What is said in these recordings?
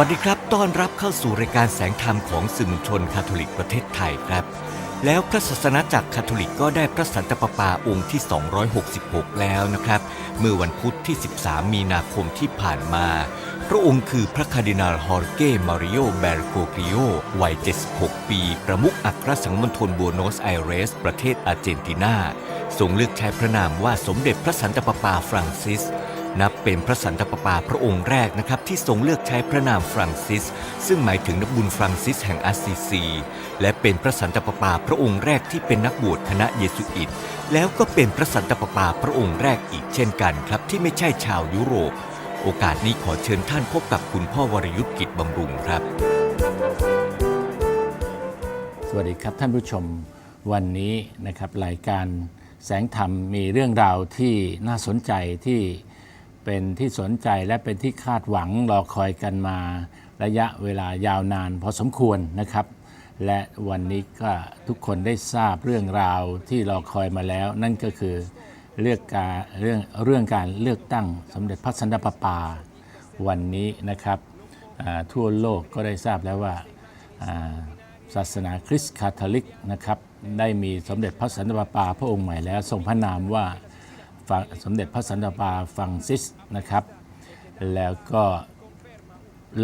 วัสดีครับ ต้อนรับเข้าสู่รายการแสงธรรมของสื่อมวลชนคาทอลิกประเทศไทยครับ แล้วพระศาสนาจักรคาทอลิกก็ได้พระสันตะปาปาองค์ที่ 266 แล้วนะครับ เมื่อวันพุธที่ 13 มีนาคมที่ผ่านมา พระองค์คือพระคาร์ดินาลฮอร์เกมาริโอเบรโกกริโอ วัย 76 ปี ประมุขอัครสังมณฑลบัวโนสไอเรส ประเทศอาร์เจนตินาทรงเลือกใช้พระนามว่าสมเด็จพระสันตะปาปาฟรังซิส นับเป็นพระสันตะปาปาพระองค์แรกนะครับที่ทรงเลือกใช้พระนามฟรังซิส ซึ่งหมายถึงนักบุญฟรังซิสแห่งอาซีซี และเป็นพระสันตะปาปาพระองค์แรกที่เป็นนักบวชคณะเยสุอิต แล้วก็เป็นพระสันตะปาปาพระองค์แรกอีกเช่นกันครับที่ไม่ใช่ชาวยุโรป โอกาสนี้ขอเชิญท่านพบกับคุณพ่อวรยุทธกิจบำรุงครับ สวัสดีครับท่านผู้ชมวันนี้นะครับรายการแสงธรรมมีเรื่องราวที่น่าสนใจที่ เป็นที่สนใจและเป็นที่คาดหวังรอคอยกันมา ระยะเวลายาวนานพอสมควรนะครับ และวันนี้ก็ทุกคนได้ทราบเรื่องราวที่รอคอยมาแล้ว นั่นก็คือเลือกการเรื่องเรื่องการเลือกตั้งสมเด็จพระสันตะปาปา วันนี้นะครับทั่วโลกก็ได้ทราบแล้วว่าศาสนาคริสต์คาทอลิกนะครับได้มีสมเด็จพระสันตะปาปาพระองค์ใหม่แล้วทรงพระนามว่า สมเด็จพระสันตะปาปาฟรังซิสนะครับ แล้วก็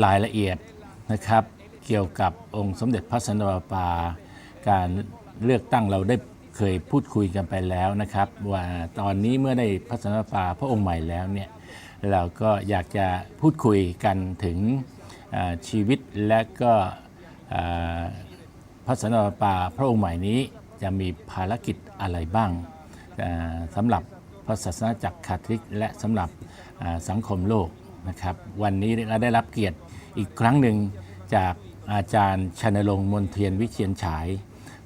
รายละเอียดนะครับเกี่ยวกับองค์สมเด็จพระสันตะปาปา การเลือกตั้งเราได้เคยพูดคุยกันไปแล้วนะครับ ว่าตอนนี้เมื่อได้พระสันตะปาปาพระองค์ใหม่แล้วเนี่ยเราก็อยากจะพูดคุยกันถึงชีวิตและก็พระสันตะปาปาพระองค์ใหม่นี้จะมีภารกิจอะไรบ้างสำหรับ พระศาสนาจักรคาทอลิกและสำหรับอ่าสังคมโลกนะครับ วันนี้เราได้รับเกียรติอีกครั้งหนึ่งจากอาจารย์ชนรงค์มนเทียนวิเชียนฉาย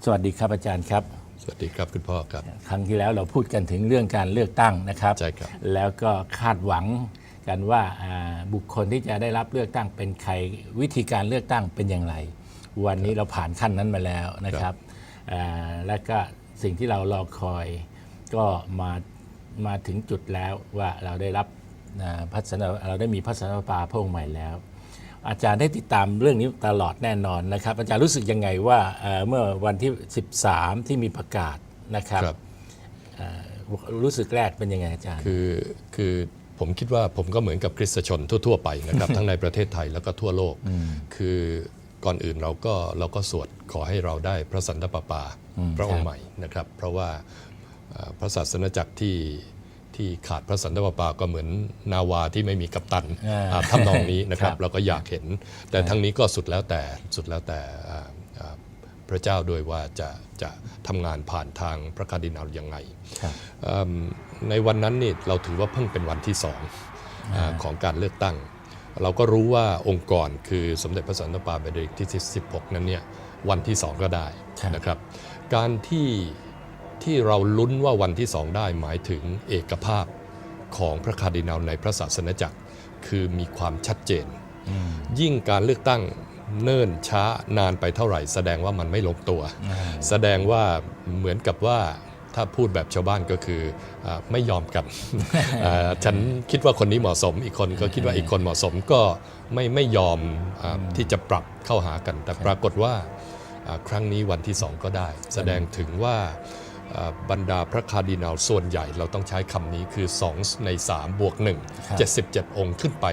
สวัสดีครับอาจารย์ครับ สวัสดีครับคุณพ่อครับ ครั้งที่แล้วเราพูดกันถึงเรื่องการเลือกตั้งนะครับใช่ครับ แล้วก็คาดหวังกันว่าอ่าบุคคลที่จะได้รับเลือกตั้งเป็นใครวิธีการเลือกตั้งเป็นอย่างไร วันนี้เราผ่านขั้นนั้นมาแล้วนะครับอ่าและก็สิ่งที่เรารอคอยก็มา มาถึงจุดแล้วว่าเราได้รับอ่าพัฒนาเราได้มีพัฒนาปาพระองค์ใหม่แล้ว อาจารย์ได้ติดตามเรื่องนี้ตลอดแน่นอนนะครับ อาจารย์รู้สึกยังไงว่าเอ่อเมื่อวันที่ 13 ที่มีประกาศนะครับครับเอ่อรู้สึกแรกเป็นยังไงอาจารย์คือคือผมคิดว่าผมก็เหมือนกับคริสตชนทั่ว ๆ ไปนะครับ ทั้งในประเทศไทยแล้วก็ทั่วโลก คือก่อนอื่นเราก็เราก็สวดขอให้เราได้พระสันตะปาปาพระองครัค์บใหม่นะครับ เพราะว่าเอ่อ พระศาสนจักรที่ที่ขาดพระสันตะปาปาก็เหมือนนาวาที่ไม่มีกัปตันอ่าอ่าทำนองนี้นะครับครับ เราก็อยากเห็น แต่ทั้งนี้ก็สุดแล้วแต่สุดแล้วแต่อ่าอ่าพระเจ้าด้วยว่าจะจะทำงานผ่านทางพระคาร์ดินาลยังไงครับเอิ่มในวันนั้นนี่เราถือว่าเพิ่งเป็นวันที่สองอาของการเลือกตั้ง เราก็รู้ว่าองค์กรคือสมเด็จพระสันตะปาเบเดริกที่ 16 นั้นเนี่ยวันที่สองก็ได้ครับนะครับ การที่ ที่เราลุ้นว่าวันที่สองได้หมายถึงเอกภาพของพระคาร์ดินาลในพระศาสนจักร คือมีความชัดเจน ยิ่งการเลือกตั้งเนิ่นช้านานไปเท่าไหร่ แสดงว่ามันไม่ลงตัว แสดงว่าเหมือนกับว่าถ้าพูดแบบชาวบ้านก็คืออาไม่ยอมกันอ่าฉันคิดว่าคนนี้เหมาะสม อีกคนก็คิดว่าอีกคนเหมาะสมก็ไม่ไม่ยอมอาที่จะปรับเข้าหากัน แต่ปรากฏว่าอ่าครั้งนี้วันที่สองก็ได้ แสดงถึงว่าเอ่อ บรรดาพระคาร์ดินัลส่วนใหญ่เราต้องใช้คำนี้คือ 2 ใน 3 บวกครับ1 77 องค์ขึ้นไป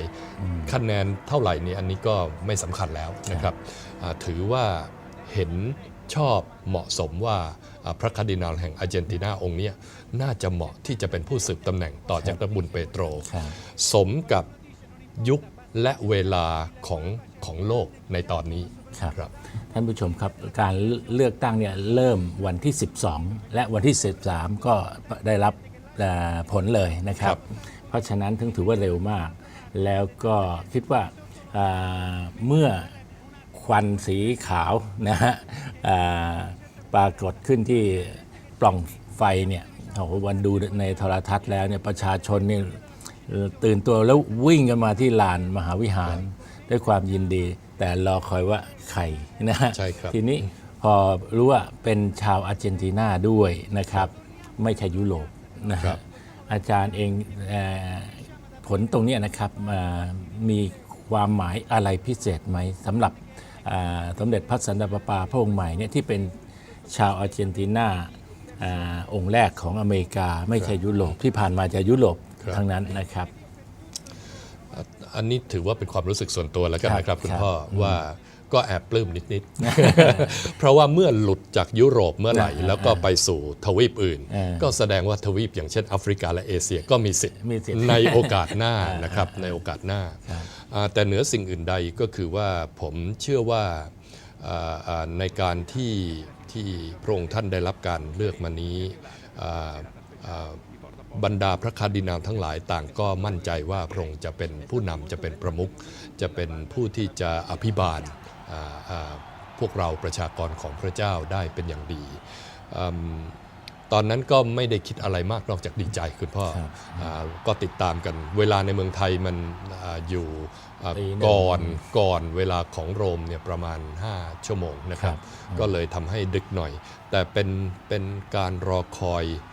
คะแนนเท่าไหร่นี่อันนี้ก็ไม่สำคัญแล้วนะครับอ่าถือว่าเห็นชอบเหมาะสมว่าอ่าพระคาร์ดินัลแห่งอาร์เจนตินาองค์เนี้ยน่าจะเหมาะที่จะเป็นผู้สืบตำแหน่งต่อจากพระบุญเปโตรครับสมกับยุคและเวลาของของโลกในตอนนี้ ครับครับท่านผู้ชมครับการเลือกตั้งเนี่ยเริ่มวันที่ 12 และวันที่ 13 ก็ได้รับเอ่อผลเลยนะครับครับเพราะฉะนั้นถึงถือว่าเร็วมาก แล้วก็คิดว่าเอ่อเมื่อควันสีขาวนะฮะเอ่อปรากฏขึ้นที่ปล่องไฟเนี่ยโอ้โหวันดูในโทรทัศน์แล้วเนี่ยประชาชนเนี่ยเอ่อตื่นตัวแล้ววิ่งกันมาที่ลานมหาวิหาร ด้วยความยินดี แต่รอคอยว่าใครนะฮะใช่ครับทีนี้พอรู้ว่าเป็นชาวอาร์เจนตินาด้วยนะครับ ไม่ใช่ยุโรปนะครัฮะบอาจารย์เองเออผลตรงเนี้ยนะครับเอ่อมีความหมายอะไรพิเศษไหมสำหรับเอ่อสมเด็จพระสันตะปาปาพระองค์ใหม่เนี่ยที่เป็นชาวอาร์เจนตินาเออองค์แรกของอเมริกา ไม่ใช่ยุโรปที่ผ่านมาจะยุโรปครับทั้งนั้นนะครับ อันนี้ถือว่าเป็นความรู้สึกส่วนตัวแล้วกันครับนะครับคุณครับพ่อว่าก็แอบปลื้มนิดๆ เพราะว่าเมื่อหลุดจากยุโรปเมื่อไหร่อ่าแล้วก็ไปสู่ทวีปอื่นอ่าก็แสดงว่าทวีปอย่างเช่นแอฟริกาและเอเชียก็มีสิทธิ์มีสิทธิ์ในโอกาสหน้านะครับในโอกาสหน้าอ่าแต่เหนือสิ่งอื่นใดก็คือว่าผมเชื่อว่าอ่าอ่าในการที่ที่พระองค์ท่านได้รับการเลือกมานี้อ่าอ่า บรรดาพระคาร์ดินาลทั้งหลายต่างก็มั่นใจว่าพระองค์จะเป็นผู้นำจะเป็นประมุขจะเป็นผู้ที่จะอภิบาลอ่าอ่าพวกเราประชากรของพระเจ้าได้เป็นอย่างดีอืมตอนนั้นก็ไม่ได้คิดอะไรมากนอกจากดีใจคุณพ่อครับอาก็ติดตามกันเวลาในเมืองไทยมันอาอยู่อ่าตีหนึ่งก่อนก่อนเวลาของโรมเนี่ยประมาณ 5 ชั่วโมงนะครับครับก็เลยทำให้ดึกหน่อย แต่เป็นเป็นการรอคอยอาอ่า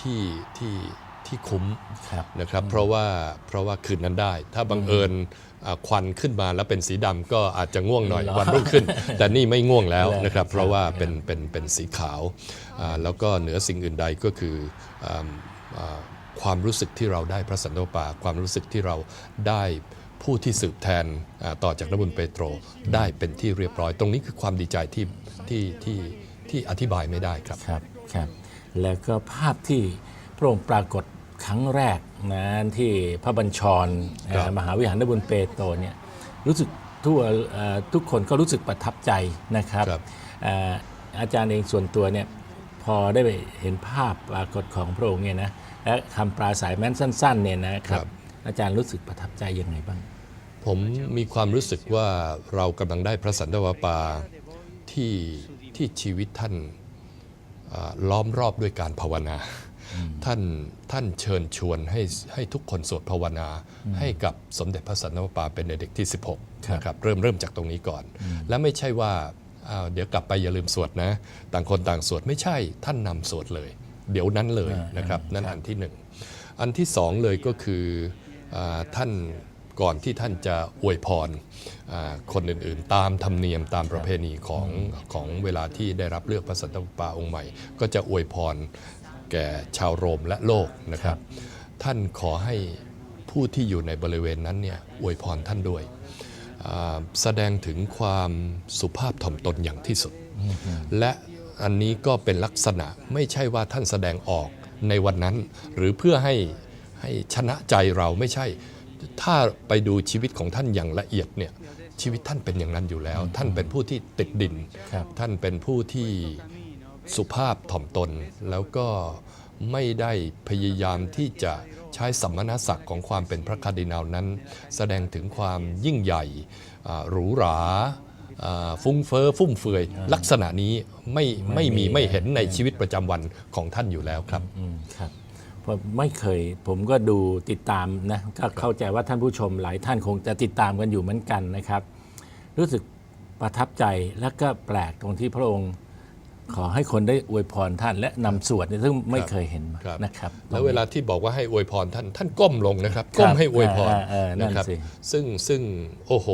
ที่ที่ที่คุ้มครับนะครับเพราะว่าเพราะว่าคืนนั้นได้ ถ้าบังเอิญอ่าควันขึ้นมาแล้วเป็นสีดำก็อาจจะง่วงหน่อยเหรอวันรุ่งขึ้น แต่นี่ไม่ง่วงแล้วเหรอนะครับครับ เพราะว่าเป็นเป็นเป็นสีขาวอ่าแล้วก็เหนือสิ่งอื่นใดก็คืออ่าอ่าความรู้สึกที่เราได้พระสันตะปาความรู้สึกที่เราได้ผู้ที่สืบแทนอ่าต่อจากนบุญเปโตรได้เป็นที่เรียบร้อย ตรงนี้คือความดีใจที่ที่ที่ที่อธิบายไม่ได้ครับครับครับ แล้วก็ภาพที่พระองค์ปรากฏครั้งแรกนะที่พระบัญชรครับเอ่อมหาวิหารนบุญเปโตรเนี่ยรู้สึกทั่วเอ่อทุกคนก็รู้สึกประทับใจนะครับครับเอ่ออาจารย์เองส่วนตัวเนี่ยพอได้ไปเห็นภาพปรากฏของพระองค์เนี่ยนะและคำปราศัยแม้นสั้นๆเนี่ยนะครับอาจารย์รู้สึกประทับใจยังไงบ้าง ผมมีความรู้สึกว่าเรากำลังได้พระสันตะวาปาที่ที่ชีวิตท่านอ่า ล้อมรอบด้วยการภาวนา ท่านท่านเชิญชวนให้ให้ทุกคนสวดภาวนา ให้กับสมเด็จพระสันตะวาปาเป็นเด็กที่ 16นะครับเริ่มเริ่มจากตรงนี้ก่อน และไม่ใช่ว่าอ้าวเดี๋ยวกลับไปอย่าลืมสวดนะ ต่างคนต่างสวดไม่ใช่ท่านนำสวดเลย เดี๋ยวนั้นเลยนะครับนั่นอันที่หนึ่งอันที่สองเลยก็คืออาท่าน ก่อนที่ท่านจะอวยพรคนอื่นๆ ตามธรรมเนียมตามประเพณีของของเวลาที่ได้รับเลือกพระสันตะปาองค์ใหม่ ก็จะอวยพรแก่ชาวโรมและโลกนะครับ ท่านขอให้ผู้ที่อยู่ในบริเวณนั้นเนี่ยอวยพรท่านด้วย แสดงถึงความสุภาพถ่อมตนอย่างที่สุด และอันนี้ก็เป็นลักษณะไม่ใช่ว่าท่านแสดงออกในวันนั้น หรือเพื่อให้ให้ชนะใจเราไม่ใช่ ถ้าไปดูชีวิตของท่านอย่างละเอียดเนี่ยชีวิตท่านเป็นอย่างนั้นอยู่แล้ว ท่านเป็นผู้ที่ติดดินครับท่านเป็นผู้ที่สุภาพถ่อมตน แล้วก็ไม่ได้พยายามที่จะใช้สัมมณศักดิ์ของความเป็นพระคาร์ดินัลนั้น แสดงถึงความยิ่งใหญ่อ่าหรูหราอ่าฟุ้งเฟ้อฟุ่มเฟือย ลักษณะนี้ไม่ไม่มีไม่เห็นในชีวิตประจำวันของท่านอยู่แล้วครับ อืมครับเพราะไม่เคย ผมก็ดูติดตามนะก็เข้าใจว่าท่านผู้ชมหลายท่านคงจะติดตามกันอยู่เหมือนกันนะครับ รู้สึกประทับใจและก็แปลกตรงที่พระองค์ขอให้คนได้อวยพรท่านและนำสวดเนี่ยซึ่งไม่เคยเห็นมาครับ นะครับ แล้วเวลาที่บอกว่าให้อวยพรท่านท่านก้มลงนะครับ ก้มให้อวยพรเออเออนั่นนะครับ สิ ซึ่งซึ่งโอ้โห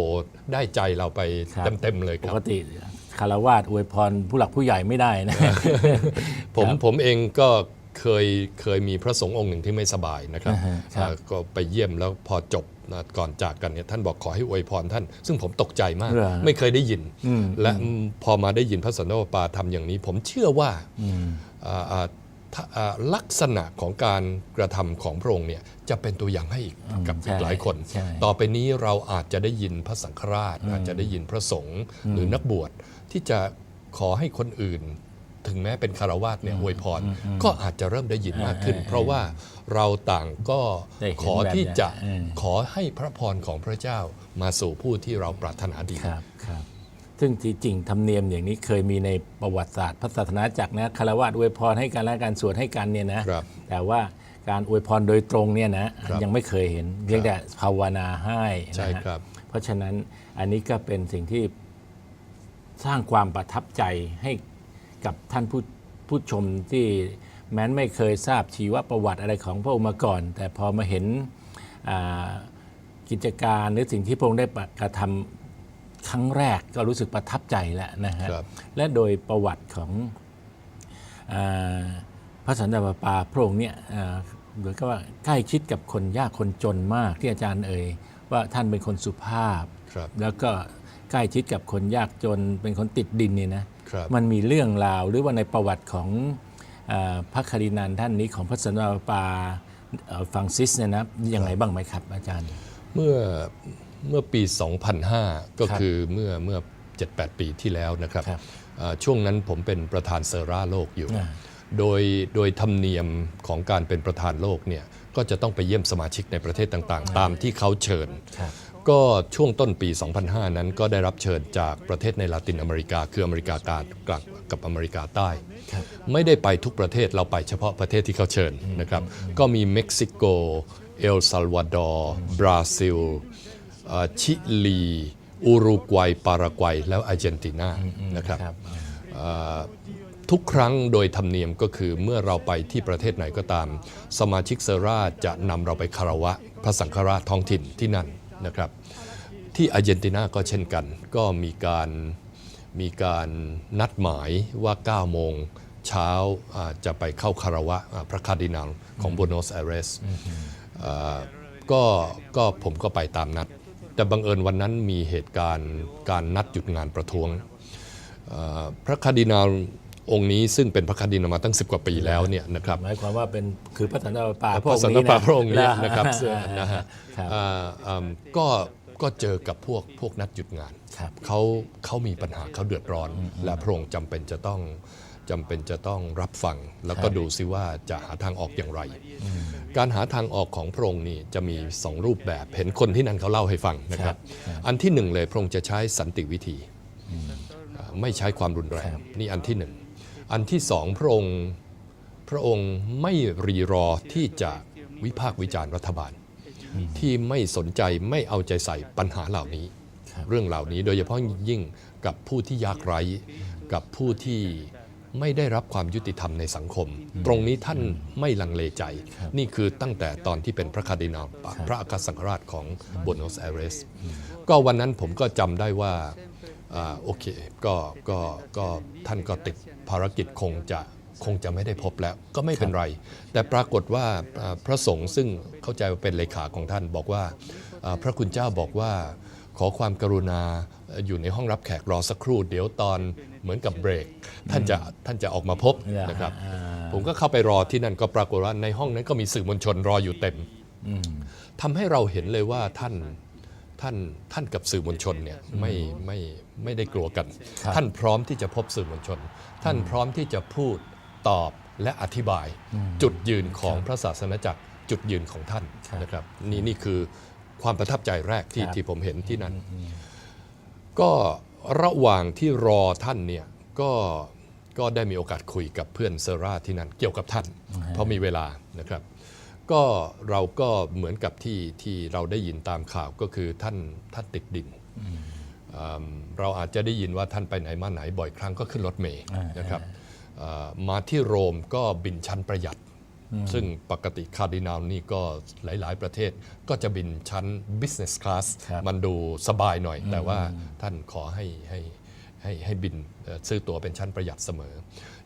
ได้ใจเราไปครับเต็มๆเลยคปรับ กติคารวาสอวยพรผู้หลักผู้ใหญ่ไม่ได้นะ ผมครับผมเองก็ เคยเคยมีพระสงฆ์องค์หนึ่งที่ไม่สบายนะครับอ่าฮะครับอ่าก็ไปเยี่ยมแล้วพอจบนะก่อนจากกันเนี่ยท่านบอกขอให้อวยพรท่าน ซึ่งผมตกใจมากเหรอไม่เคยได้ยินอืมและพอมาได้ยินพระสันตะปาทำอย่างนี้ ผมเชื่อว่าอ่าอ่าถ้าอ่าลักษณะของการกระทำของพระองค์เนี่ยจะเป็นตัวอย่างให้อีกกับอีกหลายคนใช่ต่อไปนี้เราอาจจะได้ยินพระสังฆราช อาจจะได้ยินพระสงฆ์หรือนักบวชที่จะขอให้คนอื่น ถึงแม้เป็นคารวาสเนี่ยอวยพร ก็อาจจะเริ่มได้ยินมากขึ้น เพราะว่าเราต่างก็ได้เห็นขอที่จะแบบอย่างขอให้พระพรของพระเจ้ามาสู่ผู้ที่เราปรารถนาดีครับครับซึ่งที่จริงธรรมเนียมอย่างนี้เคยมีในประวัติศาสตร์พระศาสนาจักรนะคารวะอวยพรให้กันและการสวดให้กันเนี่ยนะครับแต่ว่าการอวยพรโดยตรงเนี่ยนะครับยังไม่เคยเห็นเพียงแต่ภาวนาให้นะใช่ฮะครับ เพราะฉะนั้นอันนี้ก็เป็นสิ่งที่สร้างความประทับใจให้ กับท่านผู้ผู้ชมที่แม้นไม่เคยทราบชีวประวัติอะไรของพระองค์มาก่อน แต่พอมาเห็นอ่ากิจการหรือสิ่งที่พระองค์ได้กระทำครั้งแรกก็รู้สึกประทับใจแล้วนะฮะครับและโดยประวัติของอาพระสันตะปาปาพระองค์เนี่ยอ่าเหมือนกับว่าใกล้ชิดกับคนยากคนจนมากที่อาจารย์เอ่ยว่าท่านเป็นคนสุภาพครับแล้วก็ใกล้ชิดกับคนยากจนเป็นคนติดดินเนี่ยนะครับ มันมีเรื่องราวหรือว่าในประวัติของอาพระคารินันท่านนี้ของพระสันตะปาปาเอ่อฟรังซิสเนี่ยนะยังไงบ้างไหมครับ อาจารย์ เมื่อเมื่อปี 2005 ก็ครับคือเมื่อเมื่อ 7-8 ปีที่แล้วนะครับครับอ่าช่วงนั้นผมเป็นประธานเซอร่าโลกอยู่อ่าโดยโดยธรรมเนียมของการเป็นประธานโลกเนี่ยก็จะต้องไปเยี่ยมสมาชิกในประเทศต่างๆ ตามที่เขาเชิญครับ ก็ช่วงต้นปี 2005 นั้นก็ได้รับเชิญจากประเทศในลาตินอเมริกา คืออเมริกากลางกับกับอเมริกาใต้ครับไม่ได้ไปทุกประเทศเราไปเฉพาะประเทศที่เขาเชิญนะครับ ก็มีเม็กซิโก เอลซัลวาดอร์ บราซิลเอ่อชิลี อุรุกวัย ปารากวัย แล้วอาร์เจนตินานะครับครับเอ่อทุกครั้งโดยธรรมเนียมก็คือเมื่อเราไปที่ประเทศไหนก็ตาม สมาชิกเซอร่าจะนำเราไปคารวะ พระสังฆราชท้องถิ่นที่นั่น นะครับที่อาร์เจนตินาก็เช่นกัน ก็มีการมีการนัดหมายว่า 9 โมงเช้าอ่าจะไปเข้าคารวะอ่าพระคาร์ดินัลของบูโนสไอเรสก็ก็ผมก็ไปตามนัด แต่บังเอิญวันนั้นมีเหตุการณ์การนัดหยุดงานประท้วงเอ่อพระคาร์ดินัล องค์นี้ซึ่งเป็นพระคาร์ดินัลมาตั้ง 10 กว่าปีแล้วเนี่ยนะครับหมายความว่าเป็นคือพระสันตะปาปาพระสันตะปาพระองค์เนี้ะนะครับอ่านะฮะครับอ่าอืมก็ก็เจอกับพวกพวกนัดหยุดงานครับเขาเขามีปัญหาเขาเดือดร้อน และพระองค์จำเป็นจะต้องจำเป็นจะต้องรับฟัง แล้วก็ดูซิว่าจะหาทางออกอย่างไร การหาทางออกของพระองค์นี่จะมีสองรูปแบบเห็นคนที่นั่นเขาเล่าให้ฟังนะครับ อันที่หนึ่งเลยพระองค์จะใช้สันติวิธีอ่าไม่ใช้ความรุนแรงนี่อันที่หนึ่ง อันที่สองพระองค์พระองค์ไม่รีรอที่จะวิพากษ์วิจารณ์รัฐบาล ที่ไม่สนใจไม่เอาใจใส่ปัญหาเหล่านี้ เรื่องเหล่านี้โดยเฉพาะยิ่งกับผู้ที่ยากไร้กับผู้ที่ไม่ได้รับความยุติธรรมในสังคม ตรงนี้ท่านไม่ลังเลใจ นี่คือตั้งแต่ตอนที่เป็นพระคาร์ดินัลพระอาคาสังฆราชของบูโนสไอเรสก็วันนั้นผมก็จำได้ว่าอ่า โอเคก็ก็ก็ท่านก็ติดภารกิจคงจะคงจะไม่ได้พบแล้วก็ไม่เป็นไร แต่ปรากฏว่าอ่าพระสงฆ์ซึ่งเข้าใจว่าเป็นเลขาของท่านบอกว่าอ่าพระคุณเจ้าบอกว่าขอความกรุณาอยู่ในห้องรับแขกรอสักครู่ เดี๋ยวตอนเหมือนกับเบรก ท่านจะท่านจะออกมาพบนะครับอ่าผมก็เข้าไปรอที่นั่นก็ปรากฏว่าในห้องนั้นก็มีสื่อมวลชนรออยู่เต็มทำให้เราเห็นเลยว่าท่าน ท่านท่านกับสื่อมวลชนเนี่ยไม่ไม่ไม่ได้กลัวกันครับท่านพร้อมที่จะพบสื่อมวลชน ท่านพร้อมที่จะพูดตอบและอธิบาย จุดยืนของพระศาสนจักรจุดยืนของท่านครับนะครับนี่นี่คือความประทับใจแรกที่ครับที่ผมเห็นที่นั่นก็ระหว่างที่รอท่านเนี่ยก็ก็ได้มีโอกาสคุยกับเพื่อนเซอร่าที่นั่นเกี่ยวกับท่าน เพราะมีเวลานะครับ ก็เราก็เหมือนกับที่ที่เราได้ยินตามข่าวก็คือท่านท่านติดดินอืมเราอาจจะได้ยินว่าท่านไปไหนมาไหนบ่อยครั้งก็ขึ้นรถเมย์อ่านนะครับเอ่อมาที่โรมก็บินชั้นประหยัด ซึ่งปกติคาร์ดินัลนี่ก็หลาย ๆ ประเทศก็จะบินชั้น business class ครับมันดูสบายหน่อย แต่ว่าท่านขอให้ให้ ให้ให้บินเอ่อซื้อตั๋วเป็นชั้นประหยัดเสมอ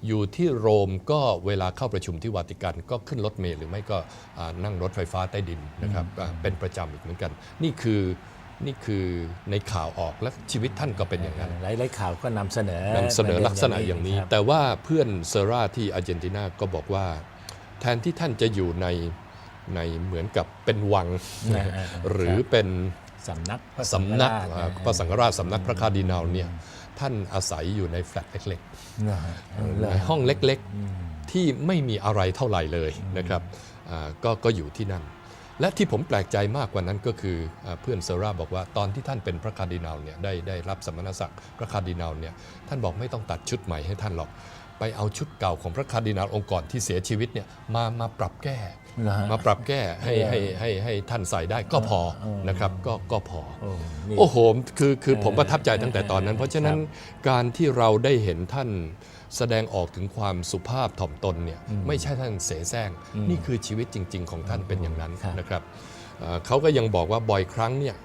อยู่ที่โรมก็เวลาเข้าประชุมที่วาติกันก็ขึ้นรถเมล์หรือไม่ก็อ่านั่งรถไฟฟ้าใต้ดินนะครับอ่าเป็นประจำอีกเหมือนกัน นี่คือนี่คือในข่าวออกและชีวิตท่านก็เป็นอย่างนั้นหลายๆข่าวก็นำเสนอนำเสนอลักษณะอย่างนี้ครับแต่ว่าเพื่อนเซราที่อาร์เจนตินาก็บอกว่า แทนที่ท่านจะอยู่ในในเหมือนกับเป็นวังอ่าอ่าอ่าหรือเป็นสำนักพระสำนักสังฆราชอ่าพระสังฆราชสำนักพระคาร์ดินัลเนี่ย ท่านอาศัยอยู่ในแฟลตเล็กนะฮะๆในห้องเล็กๆที่ไม่มีอะไรเท่าไหร่เลยนะครับอ่าก็ก็อยู่ที่นั่น และที่ผมแปลกใจมากกว่านั้นก็คืออาเพื่อนเซราบอกว่าตอนที่ท่านเป็นพระคาร์ดินัลเนี่ยได้ได้รับสมณศักดิ์พระคาร์ดินัลเนี่ยท่านบอกไม่ต้องตัดชุดใหม่ให้ท่านหรอก ไปเอาชุดเก่าของพระคาร์ดินัลองค์ก่อนที่เสียชีวิตเนี่ยมามาปรับแก้เหรอฮะ มาปรับแก้ให้ให้ให้ให้ท่านใส่ได้ก็พอนะครับก็ก็พอ โอ้นี่ โอ้โห คือคือผมประทับใจตั้งแต่ตอนนั้น เพราะฉะนั้นการที่เราได้เห็นท่านแสดงออกถึงความสุภาพถ่อมตนเนี่ยไม่ใช่ท่านเสแสร้ง นี่คือชีวิตจริง ๆ ของท่านเป็นอย่างนั้นครับ นะครับเอ่อเขาก็ยังบอกว่าบ่อยครั้งเนี่ย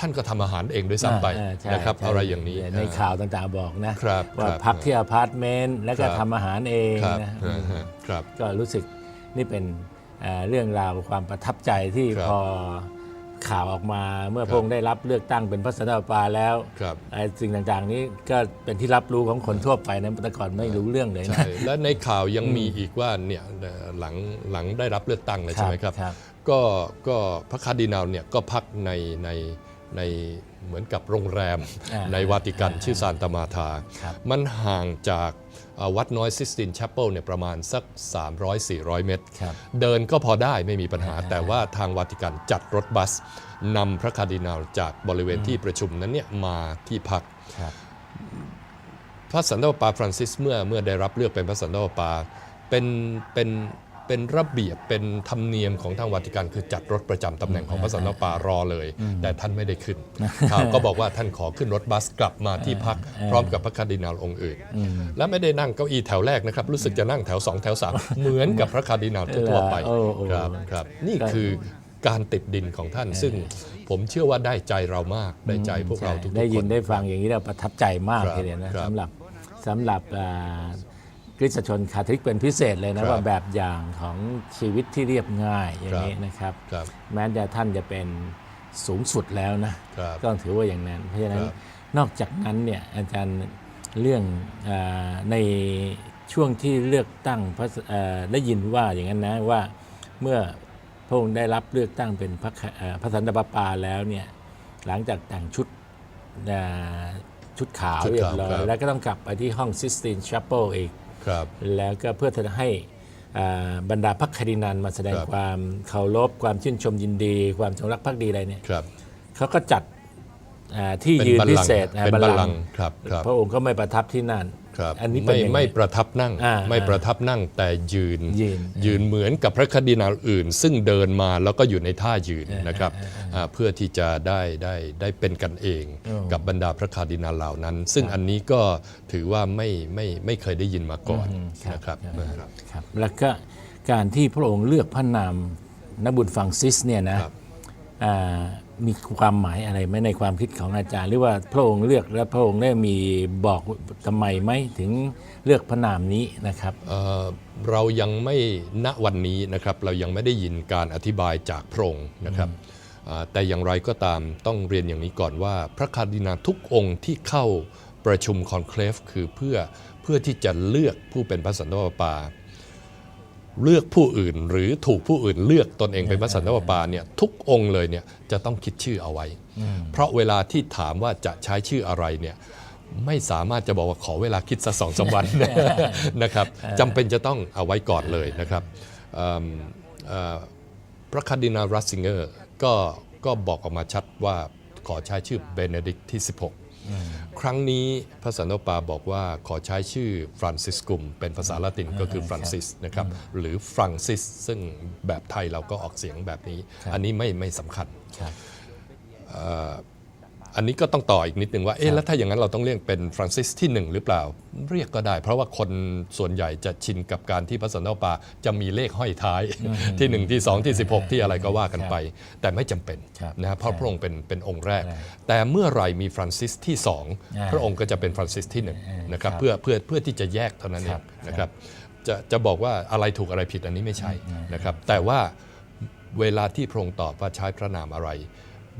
ท่านก็ทำอาหารเองด้วยซ้ำไปอ่าใช่นะครับใช่อะไรอย่างนี้ในอ่ข่าวต่างๆบอกนะครับว่าครับพักที่อพาร์ตเมนต์แล้วก็ครับทำอาหารเองครับนะอ่าฮะครับก็รู้สึกนี่เป็นเอ่อเรื่องราวความประทับใจที่ครับพอข่าวออกมาเมื่อครับพระองค์ได้รับเลือกตั้งเป็นพระสันตะปาแล้วครับไอ้สิ่งต่างๆ นี้ก็เป็นที่รับรู้ของคนทั่วไปนะแต่ก่อนไม่รู้เรื่องเลยนะใช่และในข่าวยังมีอีกว่าเนี่ยเอ่อหลังหลังได้รับเลือกตั้งเลยใช่ไหมครับครับก็ก็พระคาร์ดินัลเนี่ยก็พักในใน ในเหมือนกับโรงแรมอ่าในวาติกันชื่อซานตามาธาครับมันห่างจากเอ่อวัดน้อยซิสตินแชปเปิลเนี่ยประมาณสัก 300-400 เมตรครับเดินก็พอได้ไม่มีปัญหา แต่ว่าทางวาติกันจัดรถบัสนำพระคาร์ดินัลจากบริเวณที่ประชุมนั้นเนี่ยมาที่พักครับพระสันตะปาฟรานซิสเมื่อเมื่อได้รับเลือกเป็นพระสันตะปาเป็นเป็น เป็นระเบียบเป็นธรรมเนียมของทางวาติกันคือจัดรถประจำตำแหน่งของพระสันตะปารอเลย แต่ท่านไม่ได้ขึ้นข่าวก็บอกว่าท่านขอขึ้นรถบัสกลับมาที่พักพร้อมกับพระคาร์ดินัลองค์อื่น และไม่ได้นั่งเก้าอี้แถวแรกนะครับ รู้สึกจะนั่งแถว 2 แถว 3 เหมือนกับพระคาร์ดินัลทั่วๆไปโอ้โอ้ครับครับนี่คือการติดดินของท่านซึ่งผมเชื่อว่าได้ใจเรามากได้ใจพวกเราทุกๆคนได้ยินได้ฟังอย่างนี้เราประทับใจมากครับทีเดียวนะครับสำหรับสำหรับอ่าค ริสตชนคาทอลิกเป็นพิเศษเลยนะครับว่าแบบอย่างของชีวิตที่เรียบง่ายอย่างนี้นะครับครับแม้จะท่านจะเป็นสูงสุดแล้วนะครับก็ต้องถือว่าอย่างนั้น เพราะฉะนั้นครับนอกจากนั้นเนี่ยอาจารย์เรื่องอาในช่วงที่เลือกตั้งพระเอ่อได้ยินว่าอย่างนั้นนะว่าเมื่อพระองค์ได้รับเลือกตั้งเป็นพระคเอ่อพระสันตะปาปาแล้วเนี่ยหลังจากแต่งชุดอ่าชุดขาวชุดเรียขาวบร้อครัยบแล้วก็ต้องกลับไปที่ห้องซิสตินชัปเปิลอีก ครับ แล้วก็เพื่อจะให้อ่าบรรดาพระคารินันมาแสดงครับ ความเคารพความชื่นชมยินดี ความจงรักภักดีอะไรเนี่ยครับเขาก็จัดอ่าที่เป็นยืนบัลพิลังก์เศษอ่าเป็นบัลบัลลัลังงก์ก์ครับครับ พระองค์ก็ไม่ประทับที่นั่น ครับอันนี้เป็นไม่ยังไงไม่ประทับนั่งอ่าไม่ประทับนั่งแต่ยืนยืนยืนเหมือนกับพระคดีนาลอื่น ซึ่งเดินมาแล้วก็อยู่ในท่ายืนนะครับอ่าเพื่อที่จะได้ได้ได้เป็นกันเองกับบรรดาพระคาร์ดินาลเหล่านั้น ซึ่งอันนี้ก็ถือว่าไม่ไม่ไม่เคยได้ยินมาก่อนนะครับ ครับแล้วก็การที่พระองค์เลือกพระนามนบุญฟังซิสเนี่ยนะครับ อ่า มีความหมายอะไรไหมในความคิดของอาจารย์ หรือว่าพระองค์เลือกและพระองค์ได้มีบอกทำไมไหมถึงเลือกพระนามนี้นะครับเอ่อเรายังไม่ณวันนี้นะครับเรายังไม่ได้ยินการอธิบายจากพระองค์นะครับอ่าแต่อย่างไรก็ตามต้องเรียนอย่างนี้ก่อนว่า พระคาร์ดินาลทุกองค์ที่เข้าประชุมคอนเคลฟคือเพื่อเพื่อที่จะเลือกผู้เป็นพระสันตะปาปา เลือกผู้อื่น หรือถูกผู้อื่นเลือกตนเองเป็นพระสันตะปาปาเนี่ยทุกองค์เลยเนี่ยจะต้องคิดชื่อเอาไว้ เพราะเวลาที่ถามว่าจะใช้ชื่ออะไรเนี่ยไม่สามารถจะบอกว่าขอเวลาคิดสักสองสามวันนะครับจำเป็นจะต้องเอาไว้ก่อนเลยนะครับเอิ่มเอ่อพระคาร์ดินาลรัสซิงเกอร์ก็ก็บอกออกมาชัดว่าขอใช้ชื่อเบเนดิกที่ 16 ครั้งนี้พระสันตะปาบอกว่าขอใช้ชื่อฟรานซิสกุม เป็นภาษาละตินก็คือฟรานซิสนะครับหรือฟรังซิส ซึ่งแบบไทยเราก็ออกเสียงแบบนี้ อันนี้ไม่ไม่สำคัญครับ อันนี้ก็ต้องต่ออีกนิดนึงว่าเอ๊ะแล้วถ้าอย่างนั้นเราต้องเรียกเป็นฟรานซิสที่ 1 หรือเปล่า เรียกก็ได้ เพราะว่าคนส่วนใหญ่จะชินกับการที่พระสันตะปาจะมีเลขห้อยท้ายที่ 1 ที่ 2 ที่ 16 ที่อะไรก็ว่ากันไป แต่ไม่จำเป็นครับนะฮะเพราะใช่พระองค์เป็นเป็นองค์แรกใช่แต่เมื่อไหร่มีฟรานซิสที่อ่า2พระองค์ก็จะเป็นฟรานซิสที่เออ1นะครับครับเพื่อเพื่อเพื่อที่จะแยกเท่านั้นเอครังบนะครับจะจะบอกว่าอะไรถูกอะไรผิดอันนี้ไม่ใช่นะครับแต่ว่าเวลาที่พระองค์ตอบว่าใช้พระนามอะไร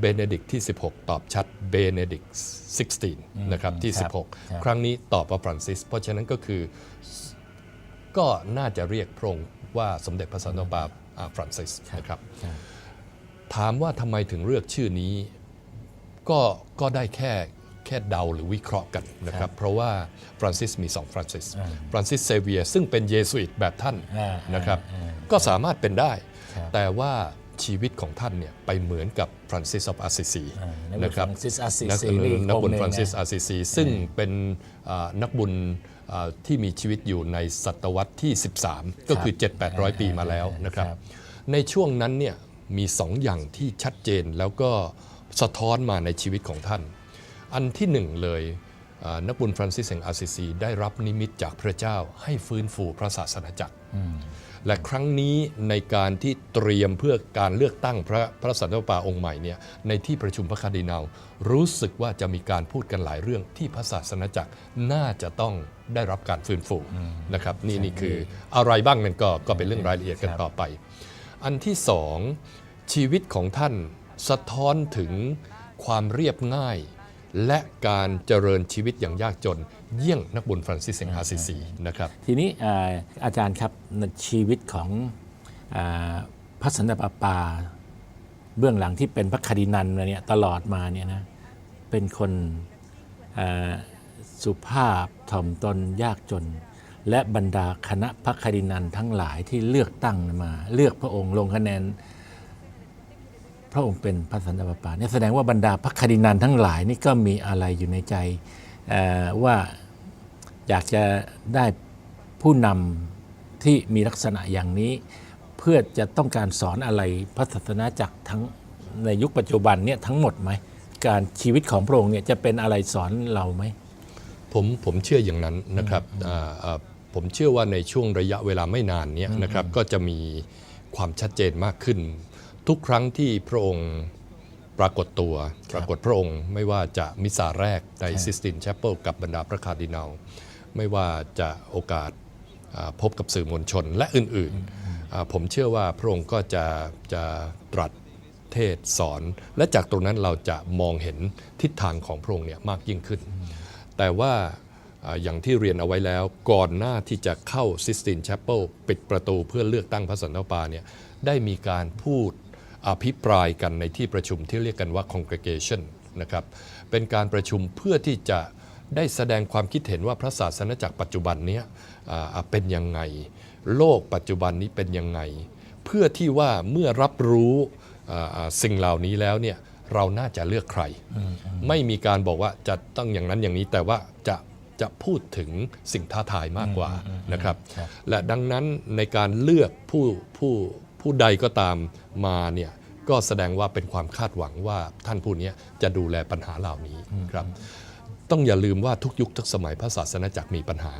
เบเนดิกที่ 16 ตอบชัดเบเนดิก16 นะครับที่ครับครับ16 ครั้งนี้ตอบว่าฟรานซิส เพราะฉะนั้นก็คือก็น่าจะเรียกพระองค์ว่าสมเด็จพระสันตะปาอ่าฟรานซิสนะครับครับ ถามว่าทำไมถึงเลือกชื่อนี้ ก็ก็ได้แค่แค่เดาหรือวิเคราะห์กันนะครับ เพราะว่าฟรานซิสมีสองฟรานซิสอ่าฟรานซิสเซเวียร์ซึ่งเป็นเยสุอิตแบบท่านอ่านะครับอ่าก็สามารถเป็นได้ครับแต่ว่า ชีวิตของท่านเนี่ยไปเหมือนกับฟรานซิสออฟอาซิซีอ่านันะกคบุรัญบ Francis Assisi นักนี่อีกนักบุญองค์หนึ่งฟรานซิสนะอาซิซีซึ่งเป็นอ่านักบุญอ่าที่มีชีวิตอยู่ในศตวรรษที่ 13 ก็คือ 7-800 ปีมาแล้วนะครับครับ ในช่วงนั้นเนี่ยมีสองอย่างที่ชัดเจนแล้วก็สะท้อนมาในชีวิตของท่าน อันที่หนึ่งเลยอ่านักบุญฟรานซิสแห่งอาซิซีได้รับนิมิตจากพระเจ้าให้ฟื้นฟูพระศาสนาจักร และครั้งนี้ในการที่เตรียมเพื่อการเลือกตั้งพระพระสันตะปาองค์ใหม่เนี่ยในที่ประชุมพระคาร์ดินัลรู้สึกว่าจะมีการพูดกันหลายเรื่องที่พระศาสนาจักรน่าจะต้องได้รับการฟื้นฟูนะครับนี่นี่คืออะไรบ้างนั่นก็ก็เป็นเรื่องรายละเอียดกันต่อไป อันที่สองชีวิตของท่านสะท้อนถึงความเรียบง่าย และการเจริญชีวิตอย่างยากจน เยี่ยงนักบุญฟรานซิสแห่งอาซิซีนะครับ ทีนี้อาอาจารย์ครับในชีวิตของอพระสันตะปาปา เบื้องหลังที่เป็นพระคดินันมาเนี่ยตลอดมาเนี่ยนะเป็นคนสุภาพถ่อมตนยากจน และบรรดาคณะพระคดินันทั้งหลายที่เลือกตั้งมา เลือกพระองค์ลงคะแนน พระองค์เป็นพระสันตะปาปาเนี่ยแสดงว่าบรรดาพระคดินันทั้งหลายนี่ก็มีอะไรอยู่ในใจว่า อยากจะได้ผู้นำที่มีลักษณะอย่างนี้ เพื่อจะต้องการสอนอะไรพระศาสนาจักรทั้งในยุคปัจจุบันเนี่ยทั้งหมดไหมการชีวิตของพระองค์เนี่ยจะเป็นอะไรสอนเราไหมผมผมเชื่ออย่างนั้นนะครับอ่าอ่าผมเชื่อว่าในช่วงระยะเวลาไม่นานเนี้ยนะครับก็จะมีความชัดเจนมากขึ้น ทุกครั้งที่พระองค์ปรากฏตัว ปรากฏพระองค์ไม่ว่าจะมิสซาแรกในซิสตินแชปเปิลกับบรรดาพระคาร์ดินัล ไม่ว่าจะโอกาสพบกับสื่อมวลชนและอื่นๆ ผมเชื่อว่าพระองค์ก็จะจะตรัสเทศสอน และจากตรงนั้นเราจะมองเห็นทิศทางของพระองค์เนี่ยมากยิ่งขึ้น แต่ว่าอ่าอย่างที่เรียนเอาไว้แล้วก่อนหน้าที่จะเข้าซิสตินแชปเปิลปิดประตูเพื่อเลือกตั้งพระสันตะปาเนี่ยได้มีการพูดอภิปรายกันในที่ประชุมที่เรียกกันว่า congregation นะครับเป็นการประชุมเพื่อที่จะ ได้แสดงความคิดเห็นว่าพระศาสนาจักรปัจจุบันเนี้ยอ่าเป็นยังไง โลกปัจจุบันนี้เป็นยังไง เพื่อที่ว่าเมื่อรับรู้อ่าอ่าสิ่งเหล่านี้แล้วเนี่ยเราน่าจะเลือกใคร ไม่มีการบอกว่าจะต้องอย่างนั้นอย่างนี้แต่ว่าจะจะพูดถึงสิ่งท้าทายมากกว่านะครับครับและดังนั้นในการเลือกผู้ผู้ผู้ใดก็ตามมาเนี่ยก็แสดงว่าเป็นความคาดหวังว่าท่านผู้นี้จะดูแลปัญหาเหล่านี้ครับ ต้องอย่าลืมว่าทุกยุคทุกสมัยพระศาสนาจักรมีปัญหา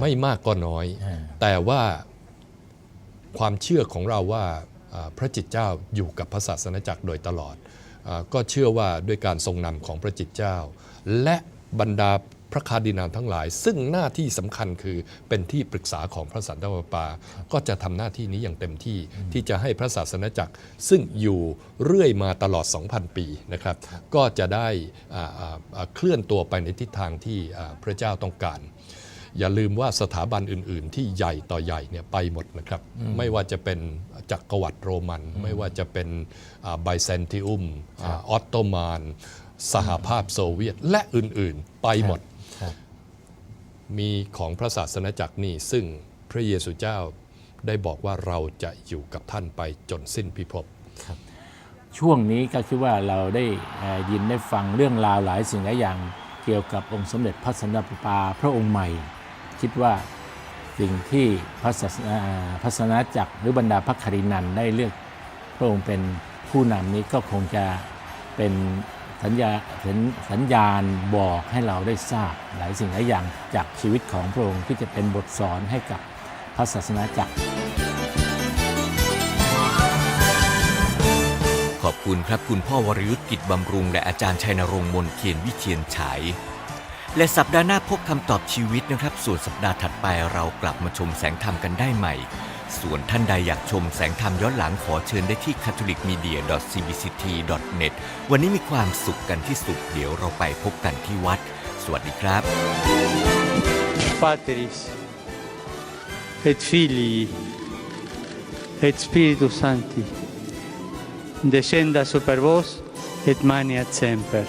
ไม่มากก็น้อยอ่าแต่ว่าความเชื่อของเราว่าอ่าพระจิตเจ้าอยู่กับพระศาสนาจักรโดยตลอดอาก็เชื่อว่าด้วยการทรงนำของพระจิตเจ้า และบรรดา พระคาร์ดินาลทั้งหลาย ซึ่งหน้าที่สำคัญคือเป็นที่ปรึกษาของพระสันตะปาปา ก็จะทำหน้าที่นี้อย่างเต็มที่ที่จะให้พระศาสนาจักร ซึ่งอยู่เรื่อยมาตลอด 2,000 ปีนะครับ ก็จะได้อ่าอ่าอ่าเคลื่อนตัวไปในทิศทางที่อ่าพระเจ้าต้องการอย่าลืมว่าสถาบันอื่น ๆ ที่ใหญ่ต่อใหญ่เนี่ยไปหมดนะครับ ไม่ว่าจะเป็นจักรวรรดิโรมัน ไม่ว่าจะเป็นไบแซนติอุมออตโตมานสหภาพโซเวียตและอื่น ๆ ไปหมดครับ มีของพระศาสนาจักรนี่ซึ่งพระเยซูเจ้าได้บอกว่าเราจะอยู่กับท่านไปจนสิ้นพิภพช่วงนี้ก็คิดว่าเราได้ยินได้ฟังเรื่องราวหลายสิ่งหลายอย่างเกี่ยวกับองค์สมเด็จพระสันตะปาปาพระองค์ใหม่ คิดว่าสิ่งที่พระศาสนาพระศาสนาจักรหรือบรรดาพระคารินันได้เลือกพระองค์เป็นผู้นำนี้ก็คงจะเป็น สัญญาสัญสัญญาณบอกให้เราได้ทราบหลายสิ่งหลายอย่างจากชีวิตของพระองค์ที่จะเป็นบทสอนให้กับพระศาสนาจักร ขอบคุณครับคุณพ่อวรยุทธกิจบำรุง และอาจารย์ชัยนรงค์มนเทียนวิเชียนฉายและสัปดาห์หน้าพบคำตอบชีวิตนะครับ ส่วนสัปดาห์ถัดไปเรากลับมาชมแสงธรรมกันได้ใหม่ ส่วนท่านใดอยากชมแสงธรรมย้อนหลังขอเชิญได้ที่ catholicmedia.cbct.net วันนี้มีความสุขกันที่สุด เดี๋ยวเราไปพบกันที่วัด สวัสดีครับ Patris et Filii et Spiritus Sancti descenda super vos et maniat semper.